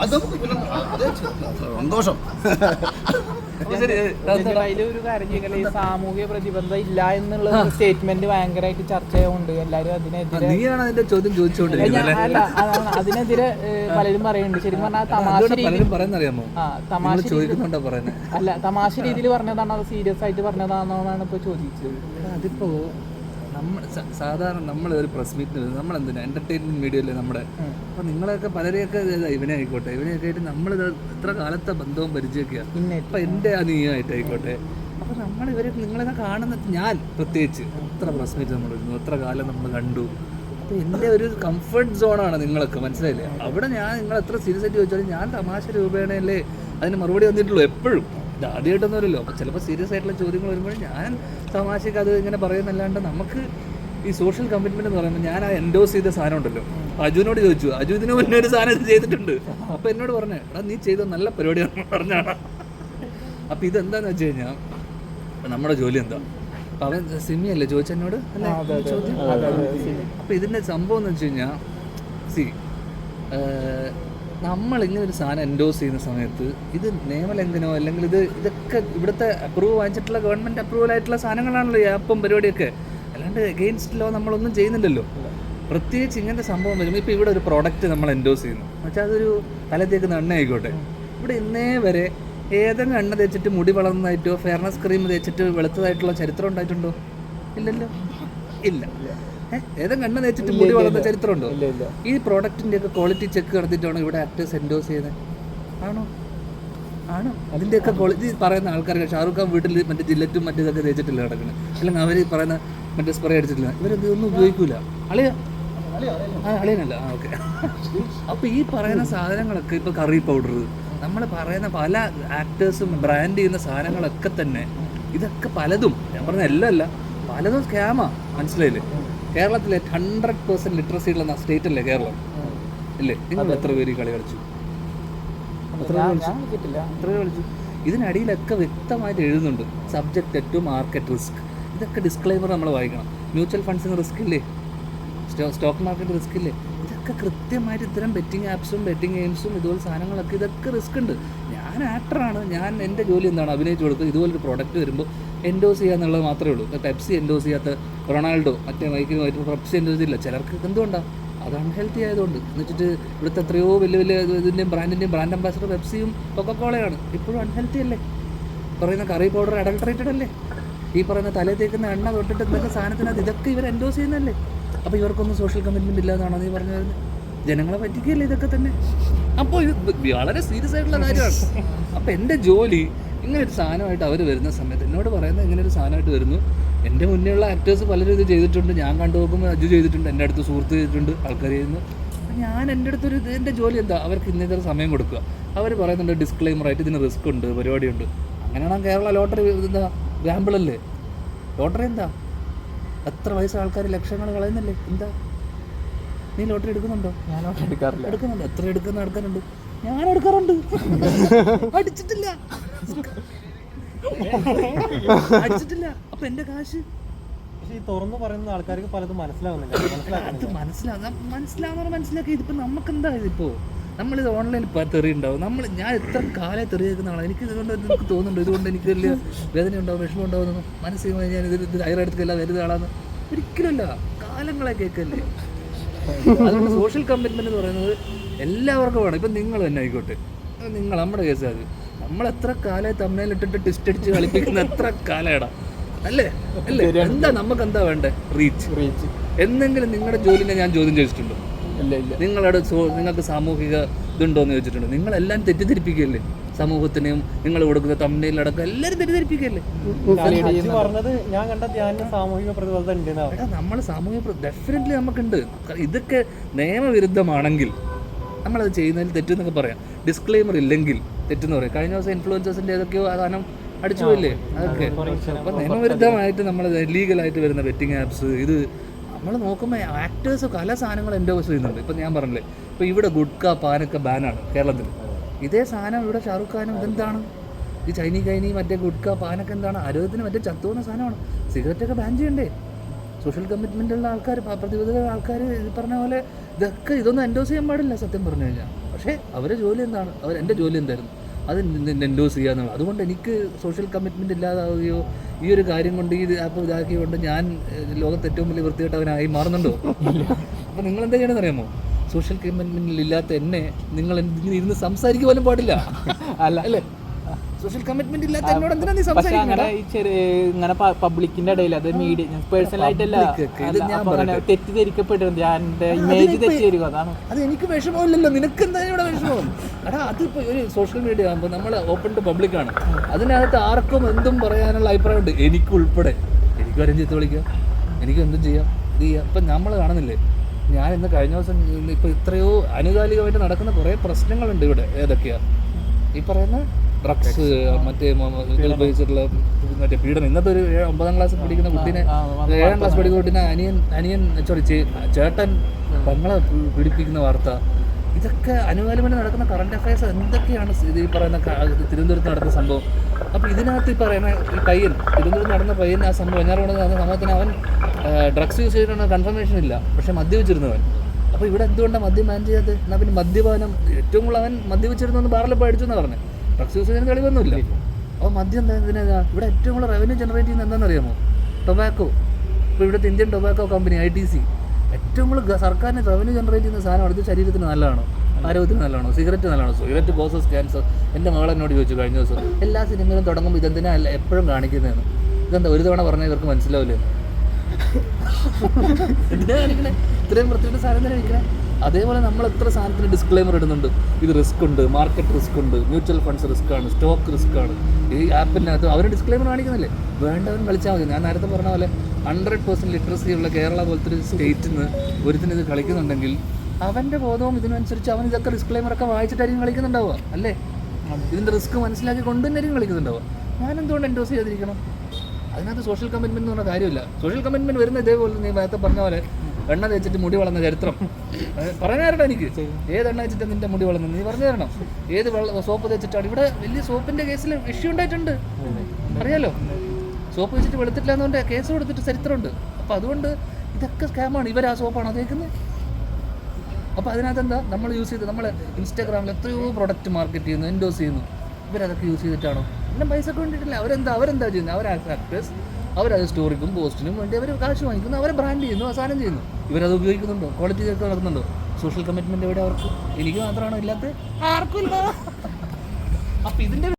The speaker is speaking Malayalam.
അത് നമുക്ക് പിന്നെ അത് സന്തോഷം അതിലൊരു കാര്യം ചെയ്യൽ ഈ സാമൂഹിക പ്രതിബന്ധം ഇല്ല എന്നുള്ള സ്റ്റേറ്റ്മെന്റ് ഭയങ്കരമായിട്ട് ചർച്ച ചെയ്യുന്നുണ്ട് എല്ലാരും അതിനെതിരെ നീയാണ് അതിന്റെ ചോദ്യം ചോദിച്ചുകൊണ്ടിരിക്കുന്നത് അതിനെതിരെ പലരും പറയുന്നുണ്ട്. ശരിക്കും പറഞ്ഞാൽ തമാശ അതുകൊണ്ട് രീതി പലരും പറയുന്നറിയാമോ? ആ തമാശ ചോദിക്കുന്നുണ്ടോ പറയുന്നത് അല്ല തമാശ രീതിയിൽ പറഞ്ഞതാണോ അത് സീരിയസ് ആയിട്ട് പറഞ്ഞതാണോ എന്നാണ് ഇപ്പൊ ചോദിച്ചത്. അതിപ്പോ നമ്മൾ സാധാരണ നമ്മൾ ഒരു പ്രസ് മീറ്റിന് നമ്മൾ എന്തിനാ എന്റർടൈൻമെന്റ് മീഡിയല്ലേ നമ്മുടെ. അപ്പൊ നിങ്ങളെയൊക്കെ പലരെയൊക്കെ ഇവനെ ആയിക്കോട്ടെ ഇവനെയൊക്കെ ആയിട്ട് നമ്മൾ ഇത്ര കാലത്തെ ബന്ധവും പരിചയമൊക്കെയാണ് അപ്പൊ എന്റെ ആ നീയായിട്ടായിക്കോട്ടെ. അപ്പൊ നമ്മൾ ഇവരെ നിങ്ങളെ കാണുന്ന ഞാൻ പ്രത്യേകിച്ച് എത്ര പ്രസ് മീറ്റ് നമ്മൾ ഇരുന്നു എത്ര കാലം നമ്മൾ കണ്ടു. അപ്പൊ എന്റെ ഒരു കംഫർട്ട് സോണാണ് നിങ്ങളൊക്കെ മനസ്സിലായില്ലേ? അവിടെ ഞാൻ നിങ്ങൾ എത്ര സീരിയസ് ആയിട്ട് ചോദിച്ചാലും ഞാൻ തമാശ രൂപേണല്ലേ അതിന് മറുപടി വന്നിട്ടുള്ളൂ എപ്പോഴും. ഇത് ആദ്യമായിട്ടൊന്നുമല്ലല്ലോ അപ്പോൾ ചിലപ്പോൾ സീരിയസ് ആയിട്ടുള്ള ചോദ്യങ്ങൾ വരുമ്പോൾ ഞാൻ തമാശയ്ക്ക് അത് ഇങ്ങനെ പറയുന്നല്ലാണ്ട് നമുക്ക് ഈ സോഷ്യൽ കമ്മിറ്റ്മെന്റ് എന്ന് പറയുമ്പോൾ ഞാൻ ആ എൻഡോസ് ചെയ്ത സാധനം ഉണ്ടല്ലോ. അജുവിനോട് ചോദിച്ചു. അജു ഇതിന് മുന്നേ ഒരു സാധനം ഇത് ചെയ്തിട്ടുണ്ട്. അപ്പോൾ എന്നോട് പറഞ്ഞു എടാ നീ ചെയ്ത നല്ല പരിപാടിയാണ് പറഞ്ഞാണ്. അപ്പോൾ ഇതെന്താന്ന് വെച്ച് കഴിഞ്ഞാൽ നമ്മുടെ ജോലി എന്താ? അവൻ സിമി അല്ലേ? ചോദിച്ചെന്നോട് അല്ലേ ചോദ്യം? അപ്പോൾ ഇതിന്റെ സംഭവം എന്ന് വെച്ച് കഴിഞ്ഞാൽ സി നമ്മൾ ഇങ്ങനെ ഒരു സാധനം എൻഡോസ് ചെയ്യുന്ന സമയത്ത് ഇത് നിയമലംഘനമോ അല്ലെങ്കിൽ ഇത് ഇതൊക്കെ ഇവിടുത്തെ അപ്രൂവ് വാങ്ങിച്ചിട്ടുള്ള ഗവൺമെന്റ് അപ്രൂവൽ ആയിട്ടുള്ള സാധനങ്ങളാണല്ലോ ഈ ആപ്പും പരിപാടിയൊക്കെ. അല്ലാണ്ട് എഗെയിൻസ്റ്റ് ലോ നമ്മളൊന്നും ചെയ്യുന്നില്ലല്ലോ. പ്രത്യേകിച്ച് ഇങ്ങനത്തെ സംഭവം വരുമ്പോൾ ഇപ്പോൾ ഇവിടെ ഒരു പ്രോഡക്റ്റ് നമ്മൾ എൻഡോസ് ചെയ്യുന്നു. പക്ഷേ അതൊരു തല തേക്കുന്ന എണ്ണ ആയിക്കോട്ടെ ഇവിടെ ഇന്നേ വരെ ഏതെങ്കിലും എണ്ണ തേച്ചിട്ട് മുടി വളർന്നതായിട്ടോ ഫെയർനെസ് ക്രീം തേച്ചിട്ട് വെളുത്തതായിട്ടുള്ള ചരിത്രം ഉണ്ടായിട്ടുണ്ടോ? ഇല്ലല്ലോ? ഇല്ല. ഏ? കണ്ണ നേച്ചിട്ട് മുടി വളർന്ന ചരിത്രമുണ്ടോ? ഈ പ്രോഡക്റ്റിന്റെ ഒക്കെ ക്വാളിറ്റി ചെക്ക് നടത്തിയിട്ടാണ് ഇവിടെ ആക്ടേഴ്സ് എൻഡോസ് ചെയ്യുന്നത് ആണോ? ആണോ? അതിന്റെയൊക്കെ ക്വാളിറ്റി പറയുന്ന ആൾക്കാർക്ക് ഷാറുഖ് ഖാൻ വീട്ടിൽ മറ്റേ ജില്ലറ്റും മറ്റേതൊക്കെ തേച്ചിട്ടില്ല കിടക്കുന്നത് അല്ലെങ്കിൽ അവർ പറയുന്ന മറ്റേ സ്പ്രേ അടിച്ചിട്ടില്ല? ഇവരത് ഒന്നും ഉപയോഗിക്കൂല. അളിയ? അളിയനല്ല. ആ ഓക്കെ അപ്പോൾ ഈ പറയുന്ന സാധനങ്ങളൊക്കെ ഇപ്പോൾ കറി പൗഡർ നമ്മൾ പറയുന്ന പല ആക്ടേഴ്സും ബ്രാൻഡ് ചെയ്യുന്ന സാധനങ്ങളൊക്കെ തന്നെ ഇതൊക്കെ പലതും ഞാൻ പറഞ്ഞ എല്ലാം അല്ല പലതും സ്കാമാ മനസ്സിലായില്ലേ? കേരളത്തിലെ ഹൺഡ്രഡ് പേഴ്സന്റ് ലിറ്ററസി ഉള്ള സ്റ്റേറ്റ് അല്ലേ കേരളം? അല്ലേ നിങ്ങൾ എത്ര പേര് കളി എത്ര കളിച്ചു? ഇതിനടിയിലൊക്കെ വ്യക്തമായിട്ട് എഴുതുന്നുണ്ട്. സബ്ജക്റ്റ് ടു മാർക്കറ്റ് റിസ്ക് ഇതൊക്കെ ഡിസ്ക്ലൈമർ നമ്മൾ വായിക്കണം. മ്യൂച്വൽ ഫണ്ട്സിന് റിസ്ക് ഇല്ലേ? സ്റ്റോക്ക് മാർക്കറ്റ് റിസ്ക് ഇല്ലേ? ഇതൊക്കെ കൃത്യമായിട്ട് ഇത്തരം ബെറ്റിംഗ് ആപ്സും ബെറ്റിംഗ് ഗെയിംസും ഇതുപോലെ സാധനങ്ങളൊക്കെ ഇതൊക്കെ റിസ്ക് ഉണ്ട്. ഞാൻ ആക്ടറാണ് ഞാൻ എന്റെ ജോലി എന്താണ്? അഭിനയിച്ചു കൊടുക്കുക ഇതുപോലൊരു പ്രോഡക്റ്റ് വരുമ്പോൾ എൻഡോസ് ചെയ്യുക എന്നുള്ളത് മാത്രമേ ഉള്ളൂ. പെപ്സി എൻഡോസ് ചെയ്യാത്ത റൊണാൾഡോ മറ്റേ മൈക്കിന് മറ്റേ പെപ്സി എൻഡോസ് ചെയ്യില്ല ചിലർക്ക് എന്തുകൊണ്ടാണ് അത് അൺഹെൽത്തി ആയതുകൊണ്ട്. എന്നിട്ട് ഇവിടുത്തെ എത്രയോ വലിയ വലിയ ഇതിന്റെയും ബ്രാൻഡിന്റെയും ബ്രാൻഡ് അംബാസഡർ പെപ്സിയും കൊക്കക്കോളയാണ് ഇപ്പോഴും അൺഹെൽത്തി അല്ലേ? പറയുന്ന കറി പൗഡർ അഡൾട്രേറ്റഡ് അല്ലേ? ഈ പറയുന്ന തലയിൽ തേക്കുന്ന എണ്ണ തൊട്ടിട്ട് എന്തൊക്കെ സാധനത്തിനകത്ത് ഇതൊക്കെ ഇവർ എൻഡോസ് ചെയ്യുന്നല്ലേ അപ്പോൾ ഇവർക്കൊന്നും സോഷ്യൽ കമ്മിറ്റ്മെന്റ് ഇല്ലാന്നാണോ നീ പറഞ്ഞു ജനങ്ങളെ പറ്റിക്കുകയല്ലേ ഇതൊക്കെ തന്നെ? അപ്പോൾ ഇത് വളരെ സീരിയസ് ആയിട്ടുള്ള കാര്യമാണ്. അപ്പോൾ എന്റെ ജോലി ഇങ്ങനെ ഒരു സാധനമായിട്ട് അവർ വരുന്ന സമയത്ത് എന്നോട് പറയുന്നത് ഇങ്ങനെ ഒരു സാധനമായിട്ട് വരുന്നു. എന്റെ മുന്നേ ഉള്ള ആക്ടേഴ്സ് പലരും ഇത് ചെയ്തിട്ടുണ്ട്. ഞാൻ കണ്ടു നോക്കുമ്പോൾ അജു ചെയ്തിട്ടുണ്ട്. എന്റെ അടുത്ത് സുഹൃത്ത് ചെയ്തിട്ടുണ്ട്. ആൾക്കാർ ചെയ്യുന്നു. അപ്പം ഞാൻ എന്റെ അടുത്തൊരു ഇതിന്റെ ജോലി എന്താ? അവർക്ക് ഇന്ന സമയം കൊടുക്കുക. അവർ പറയുന്നുണ്ട് ഡിസ്ക്ലൈമർ ആയിട്ട് ഇതിന് റിസ്ക് ഉണ്ട് പരിപാടിയുണ്ട്. അങ്ങനെയാണ് കേരള ലോട്ടറി എന്താ? ഗാമ്പിളല്ലേ ലോട്ടറി എന്താ? എത്ര വയസ്സ് ആൾക്കാർ ലക്ഷങ്ങൾ കളയുന്നല്ലേ? എന്താ? നീ ലോട്ടറി എടുക്കുന്നുണ്ടോ? ഞാൻ ലോട്ടറി എടുക്കാറില്ല. എടുക്കുന്നുണ്ട്. എത്ര എടുക്കുന്ന ആൾക്കാരുണ്ട്? ഞാൻ എടുക്കാറുണ്ട്. അടിച്ചിട്ടില്ല. അടിച്ചിട്ടില്ല അപ്പൊ എന്റെ കാശ്? പക്ഷേ ഈ തുറന്നു പറയുന്ന ആൾക്കാർക്ക് പലതും മനസ്സിലാവുന്നില്ല മനസ്സിലാക്കുന്നില്ല അത് മനസ്സിലാവുന്ന മനസ്സിലാക്കി ഇതിപ്പോ നമുക്ക് എന്താ ഇതിപ്പോ? നമ്മളിത് ഓൺലൈനിൽ തെറി ഉണ്ടാവും നമ്മൾ ഞാൻ എത്ര കാലം തെറി കേൾക്കുന്ന ആളാണ് എനിക്ക് ഇതുകൊണ്ട് എനിക്ക് തോന്നുന്നുണ്ട്? ഇതുകൊണ്ട് എനിക്ക് വലിയ വേദന ഉണ്ടാവും വിഷമം ഉണ്ടാവുന്നു മനസ്സിലായി ഞാൻ ഇത് ഇത് ഹൈറെടുത്തില്ല വരുന്ന ആളാന്ന് ഒരിക്കലുമല്ല. കാലങ്ങളെ കേൾക്കല്ലേ? അതുകൊണ്ട് സോഷ്യൽ കമ്മിറ്റ്മെന്റ് എന്ന് പറയുന്നത് എല്ലാവർക്കും വേണം. ഇപ്പം നിങ്ങൾ തന്നെ ആയിക്കോട്ടെ. നിങ്ങൾ നമ്മുടെ കേസ് അത്. നമ്മൾ എത്ര കാലം തമ്മയിൽ ഇട്ടിട്ട് ടിസ്റ്റ് അടിച്ച് കളിപ്പിക്കുന്ന എത്ര കാലേടാ അല്ലേ? അല്ലേ? എന്താ നമുക്ക് എന്താ വേണ്ടേ? റീച്ച് റീച്ച് എന്തെങ്കിലും നിങ്ങളുടെ ജോലിനെ ഞാൻ ചോദ്യം ചോദിച്ചിട്ടുണ്ടോ. ഇല്ല ഇല്ല. നിങ്ങളുടെ നിങ്ങൾക്ക് സാമൂഹിക ഇതുണ്ടോ എന്ന് ചോദിച്ചിട്ടുണ്ട്. നിങ്ങളെല്ലാം തെറ്റിദ്ധരിപ്പിക്കല്ലേ സമൂഹത്തിനെയും നിങ്ങൾ കൊടുക്കുന്ന തമ്മിലടക്കം എല്ലാവരും തെറ്റിദ്ധരിപ്പിക്കല്ലേ പറഞ്ഞത് ഞാൻ കണ്ട ധ്യാനം സാമൂഹിക പ്രതിബദ്ധത നമ്മൾ സാമൂഹിക ഡെഫിനറ്റ്ലി നമുക്കുണ്ട്. ഇതൊക്കെ നിയമവിരുദ്ധമാണെങ്കിൽ നമ്മളത് ചെയ്യുന്നതിൽ തെറ്റെന്നൊക്കെ പറയാം. ഡിസ്ക്ലെയിമർ ഇല്ലെങ്കിൽ തെറ്റെന്ന് പറയും. കഴിഞ്ഞ ദിവസം ഇൻഫ്ലുവൻസേഴ്സിന്റെ ഏതൊക്കെയോ സാധനം അടിച്ചു പോയില്ലേ? അതൊക്കെ. അപ്പം നിയമവിരുദ്ധമായിട്ട് നമ്മൾ ലീഗലായിട്ട് വരുന്ന ബെറ്റിംഗ് ആപ്സ് ഇത് നമ്മൾ നോക്കുമ്പോൾ ആക്ടേഴ്സ് പല സാധനങ്ങൾ എന്റെ വശം ചെയ്യുന്നുണ്ട്. ഇപ്പം ഞാൻ പറഞ്ഞില്ലേ ഇപ്പോൾ ഇവിടെ ഗുഡ്ക പാനൊക്കെ ബാനാണ് കേരളത്തിൽ. ഇതേ സാധനം ഇവിടെ ഷാറുഖ് ഖാനും ഇതെന്താണ്? ഈ ചൈനീ കൈനി മറ്റേ ഗുഡ്ക പാനൊക്കെ എന്താണ്? ആരോഗ്യത്തിന് മറ്റേ ചത്തുവന്ന സാധനമാണ്. സിഗരറ്റൊക്കെ ബാൻ ചെയ്യണ്ടേ? സോഷ്യൽ കമ്മിറ്റ്മെന്റ് ഉള്ള ആൾക്കാർ പ്രതിബദ്ധത ആൾക്കാർ ഇത് പറഞ്ഞ പോലെ ഇതൊക്കെ ഇതൊന്നും എൻഡോസ് ചെയ്യാൻ പാടില്ല സത്യം പറഞ്ഞു കഴിഞ്ഞാൽ പക്ഷേ അവരെ ജോലി എന്താണ്? അവർ എന്റെ ജോലി എന്തായിരുന്നു? അത് എൻഡോസ് ചെയ്യുക എന്നുള്ളത് അതുകൊണ്ട് എനിക്ക് സോഷ്യൽ കമ്മിറ്റ്മെന്റ് ഇല്ലാതാവുകയോ ഈ ഒരു കാര്യം കൊണ്ട് ഈ ആപ്പ് ഇതാക്കിയതുകൊണ്ട് ഞാൻ ലോകത്ത് ഏറ്റവും വലിയ വൃത്തികെട്ടവനായി മാറുന്നുണ്ടോ? അപ്പോൾ നിങ്ങൾ എന്താ ചെയ്യണമെന്ന് അറിയാമോ? സോഷ്യൽ കമ്മിറ്റ്മെന്റിൽ ഇല്ലാത്ത എന്നെ നിങ്ങൾ ഇരുന്ന് സംസാരിക്കുക പോലും പാടില്ല. അല്ല. അല്ലേ? സോഷ്യൽ കമ്മിറ്റ്മെന്റ് ഇല്ലാത്ത എന്നോട് എന്തിനാ നീ സംസാരിക്കുന്നത് ഈ ചെറിയ ഇങ്ങനെ പബ്ലിക്കിന്റെ ഇടയിൽ അത് മീഡിയ പേഴ്സണൽ ആയിട്ടല്ല. തെറ്റിദ്ധരിക്കപ്പെട്ടിരുന്നു. ഞാൻ ഇമേജ് തെറ്റി അതാണ്. അത് എനിക്ക് വിഷമമില്ലല്ലോ. നിനക്ക് എന്താ ഇവിടെ വിഷമം? എടാ അതിപ്പോ ഒരു സോഷ്യൽ മീഡിയ ആകുമ്പോൾ നമ്മൾ ഓപ്പൺ ടു പബ്ലിക് ആണ്. അതിനകത്ത് ആർക്കും എന്തും പറയാനുള്ള അഭിപ്രായമുണ്ട്. ഉണ്ട് എനിക്ക് വരും ചീത്ത വിളിക്കാം. എനിക്ക് എന്തും ചെയ്യാം. ഇത് ചെയ്യാം. ഇപ്പം നമ്മൾ കാണുന്നില്ലേ? ഞാൻ ഇന്ന് കഴിഞ്ഞ ദിവസം ഇപ്പൊ ഇപ്പോൾ ഇത്രയോ അനുകാലികമായിട്ട് നടക്കുന്ന കുറേ പ്രശ്നങ്ങളുണ്ട് ഇവിടെ. ഏതൊക്കെയാണ് ഈ പറയുന്ന ഡ്രഗ്സ് മറ്റേ ഉപയോഗിച്ചിട്ടുള്ള മറ്റേ പീഡനം. ഇന്നത്തെ ഒരു ഒമ്പതാം ക്ലാസ് പഠിക്കുന്ന കുട്ടീനെ ഏഴാം ക്ലാസ് പഠിക്കുന്ന കുട്ടീനെ അനിയൻ അനിയൻ സോറി ചേട്ടൻ പെങ്ങളെ പീ- പീഡിപ്പിക്കുന്ന വാർത്ത. ഇതൊക്കെ അനുകാലമായി നടക്കുന്ന കറണ്ട് അഫയേഴ്സ് എന്തൊക്കെയാണ് ഇത് ഈ പറയുന്ന തിരുവനന്തപുരത്ത് നടക്കുന്ന സംഭവം? അപ്പോൾ ഇതിനകത്ത് ഈ പറയുന്ന ഈ പയ്യൻ തിരുവനന്തപുരത്ത് നടന്ന പയ്യൻ ആ സംഭവം വെഞ്ഞാറോട് നടന്ന സമയത്തിന് അവൻ ഡ്രഗ്സ് യൂസ് ചെയ്തിട്ടുള്ള കൺഫർമേഷൻ ഇല്ല. പക്ഷേ മദ്യപിച്ചിരുന്നവൻ. അപ്പോൾ ഇവിടെ എന്തുകൊണ്ടാണ് മദ്യം ബാൻ ചെയ്യാത്തത്? എന്നാൽ പിന്നെ മദ്യപാനം ഏറ്റവും കൂടുതൽ അവൻ മദ്യപിച്ചിരുന്നു ബാറിൽ പോയി അടിച്ചു എന്നാണ് പറഞ്ഞത് ഡ്രഗ്സ് യൂസ് ചെയ്യുന്ന തെളിവൊന്നുമില്ല അപ്പോൾ മദ്യം എന്താ ഇവിടെ ഏറ്റവും കൂടുതൽ റവന്യൂ ജനറേറ്റ് ചെയ്യുന്നത് എന്താണെന്നറിയാമോ? ടൊബാക്കോ ഇപ്പോൾ ഇവിടുത്തെ Indian tobacco company I T C ഏറ്റവും കൂടുതൽ സർക്കാരിന് റവന്യൂ ജനറേറ്റ് ചെയ്യുന്ന സാധനം ഇത് ശരീരത്തിന് നല്ലതാണോ? ആരോഗ്യത്തിന് നല്ലതാണോ? സിഗരറ്റ് നല്ലതാണോ? സിഗരറ്റ് കോസസ് ക്യാൻസർ എന്റെ മകൾ എന്നോട് ചോദിച്ചു കഴിഞ്ഞ ദിവസം എല്ലാ സിനിമയിലും തുടങ്ങുമ്പോൾ ഇതെന്തിനാ അല്ല എപ്പോഴും കാണിക്കുന്നതെന്ന്? ഇതെന്താ ഒരു തവണ പറഞ്ഞാൽ ഇവർക്ക് മനസ്സിലാവില്ലേ? എന്തിനാ കാണിക്കണേ? ഇത്രയും വൃത്തിയുടെ സാധനം തന്നെ അതേപോലെ നമ്മൾ എത്ര സാധനത്തിന് ഡിസ്ക്ലെയിമർ ഇടുന്നുണ്ട്? ഇത് റിസ്ക് ഉണ്ട് മാർക്കറ്റ് റിസ്ക് ഉണ്ട് മ്യൂച്വൽ ഫണ്ട്സ് റിസ്ക് ആണ് സ്റ്റോക്ക് റിസ്ക് ആണ്. ഈ ആപ്പിനകത്ത് അവർ ഡിസ്ക്ലെയിമർ കാണിക്കുന്നില്ലേ? വേണ്ടവൻ കളിച്ചാൽ മതി. ഞാൻ നേരത്തെ പറഞ്ഞ പോലെ ഹൺഡ്രഡ് പെർസെന്റ് ലിറ്ററസി ഉള്ള കേരള പോലത്തെ ഒരു സ്റ്റേറ്റിൽ നിന്ന് ഒരുത്തിന് ഇത് കളിക്കുന്നുണ്ടെങ്കിൽ അവന്റെ ബോധവും ഇതിനനുസരിച്ച് അവൻ ഇതൊക്കെ ഡിസ്ക്ലെയിമറൊക്കെ വായിച്ചിട്ടായിരിക്കും കളിക്കുന്നുണ്ടാവുക അല്ലേ? ഇതിന്റെ റിസ്ക് മനസ്സിലാക്കി കൊണ്ട് തന്നെയായിരിക്കും കളിക്കുന്നുണ്ടാവുക. ഞാൻ എന്തുകൊണ്ട് എൻഡോസ് ചെയ്തിരിക്കണം അതിനകത്ത് സോഷ്യൽ കമ്മിറ്റ്മെന്റ് എന്ന് പറഞ്ഞ കാര്യമില്ല. സോഷ്യൽ കമ്മിറ്റ്മെന്റ് വരുന്ന ഇതേപോലെ നീ നേരത്തെ പറഞ്ഞ പോലെ എണ്ണ തേച്ചിട്ട് മുടി വളർന്ന ചരിത്രം. പറഞ്ഞു തരണം എനിക്ക്. ഏത് എണ്ണ വെച്ചിട്ട് നിന്റെ മുടി വളർന്നത്? നീ പറഞ്ഞു തരണം. ഏത് സോപ്പ് തേച്ചിട്ടാണ്? ഇവിടെ വലിയ സോപ്പിന്റെ കേസിൽ ഇഷ്യൂ ഉണ്ടായിട്ടുണ്ട്. അറിയാലോ? സോപ്പ് വെച്ചിട്ട് വെളുത്തിട്ടില്ല എന്നുകൊണ്ട് കേസ് കൊടുത്തിട്ട് ചരിത്രമുണ്ട്. അപ്പോൾ അതുകൊണ്ട് ഇതൊക്കെ സ്കാമാണ് ഇവർ ആ സോപ്പാണ് തേക്കുന്നത് അപ്പോൾ അതിനകത്ത് എന്താ? നമ്മൾ യൂസ് ചെയ്ത് നമ്മൾ ഇൻസ്റ്റാഗ്രാമിൽ എത്രയോ പ്രൊഡക്റ്റ് മാർക്കറ്റ് ചെയ്യുന്നു എൻഡോസ് ചെയ്യുന്നു. ഇവരതൊക്കെ യൂസ് ചെയ്തിട്ടാണോ? എല്ലാം പൈസക്ക് വേണ്ടിയിട്ടില്ല? അവരെന്താ അവരെന്താ ചെയ്യുന്നത് അവർ ആക്ടേഴ്സ് അവരത് സ്റ്റോറിക്കും പോസ്റ്റിനും വേണ്ടി അവർ കാശ് വാങ്ങിക്കുന്നു അവരെ ബ്രാൻഡ് ചെയ്യുന്നു അവസാനം ചെയ്യുന്നു. ഇവരത് ഉപയോഗിക്കുന്നുണ്ടോ? ക്വാളിറ്റി ചേർത്ത് നടക്കുന്നുണ്ടോ? സോഷ്യൽ കമ്മിറ്റ്മെന്റ് എവിടെ അവർക്ക്? എനിക്ക് മാത്രമാണോ ഇല്ലാത്തത്? ആർക്കും ഇല്ല. അപ്പം ഇതിന്റെ